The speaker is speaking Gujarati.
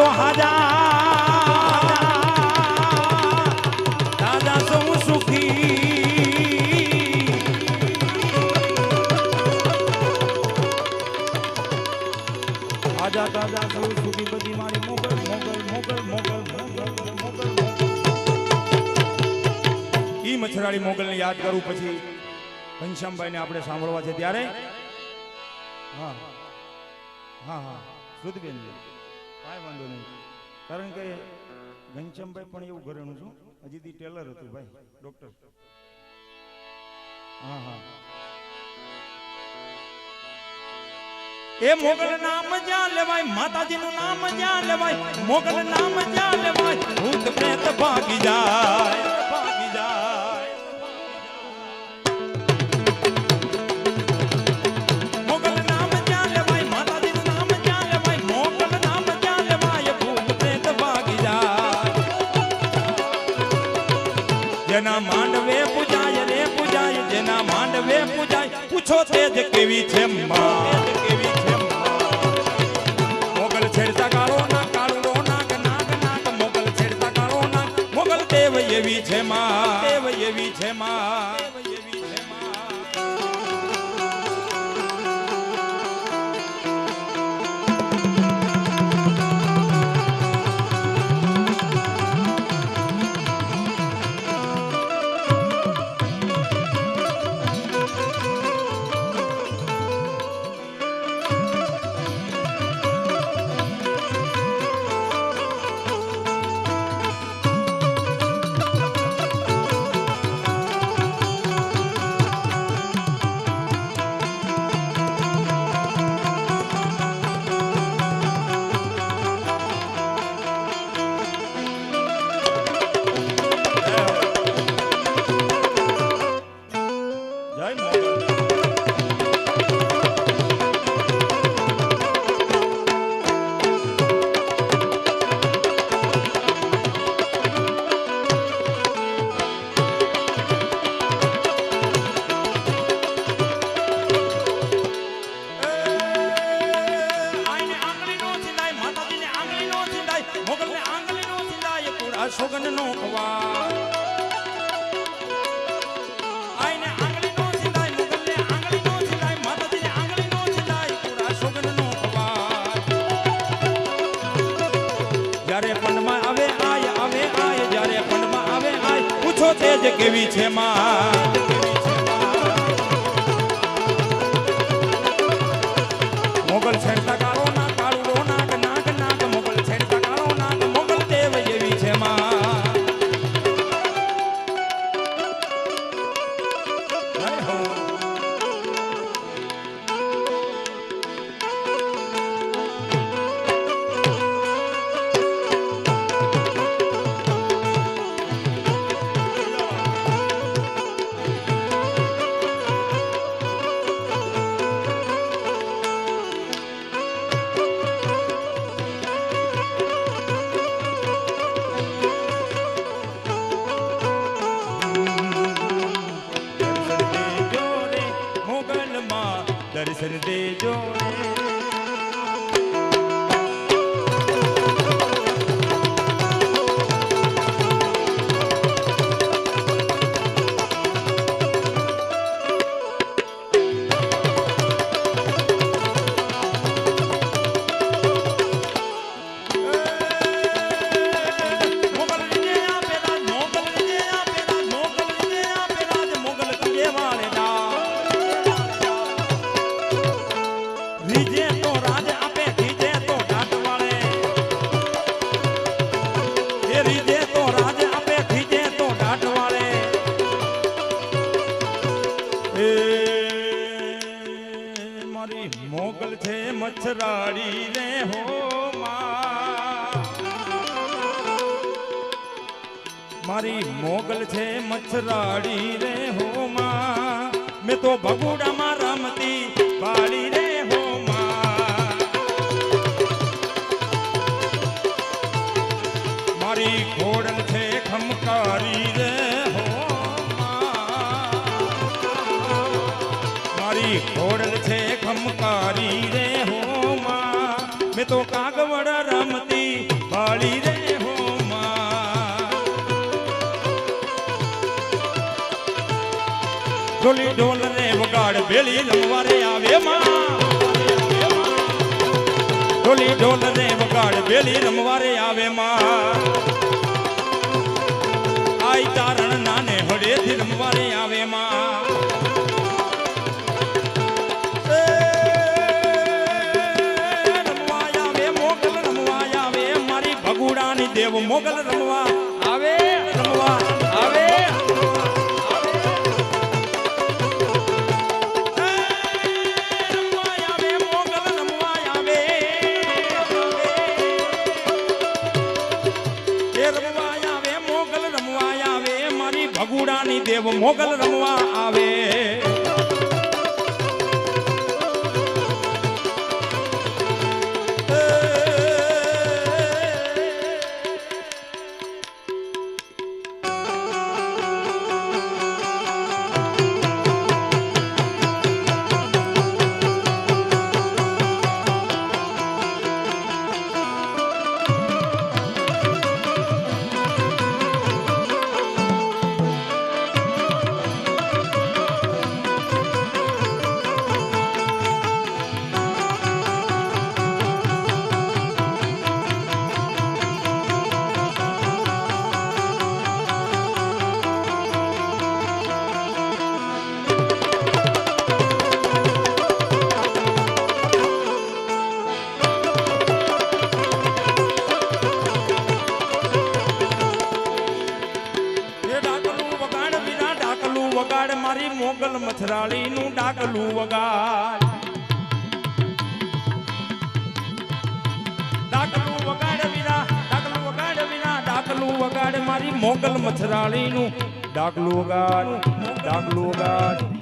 તો હાજા. દાદા મોગલ મોગલ મચ્છરાળી મોગલને યાદ કરું પછી ઘનશ્યામભાઈને આપણે સાંભળવા છે ત્યારે? હા. હા હા. શ્રુતિબેન કાંઈ વાંધો નહીં. કારણ કે ઘનશ્યામભાઈ પણ એવું ઘરેણું છું. હજી દી ટેલર હતું ભાઈ, ડોક્ટર. હા હા. એ મોગલ નામ જ્યાં લેવાય, માતાજીનું નામ જ્યાં લેવાય, મોગલ નામ જ્યાં લેવાય, ભૂત પ્રેત ભાગી જાય. પૂજાય પૂછો તેજ કેવી છે પૂછો કેવી છે માં? મચ્છરાડી રે હો મારી મોગલ છે મચ્છરાડી રે હો માં તો ભગુડામાં રમતી પાડી રે હો મારી ઘોડલ છે ખમકારી રે હો મારી ઘોડલ છે ખમકારી તો કાગવડ રમતી ભાળી રે હો ઢોલી ઢોલ ને વગાડ ભેળી રમવારે આવે માં. ઢોલી ઢોલ ને વગાડ ભેળી રમવારે આવે માં. આઈ તારણ નાને હળેથી રમવારે આવે માં. દેવ મોગલ રમવા. આવે. રમવા. આવે. રમવા આવે મોગલ રમવા આવે એ રમવા આવે મોગલ રમવા આવે મારી ભગુડાની દેવ મોગલ રમવા આવે. ડાકલું વગાડ ડાકલું વગાડ વિના ડાકલું વગાડ મારી મોગલ મથરાળીનું ડાકલું વગાડ ડાકલું વગાડ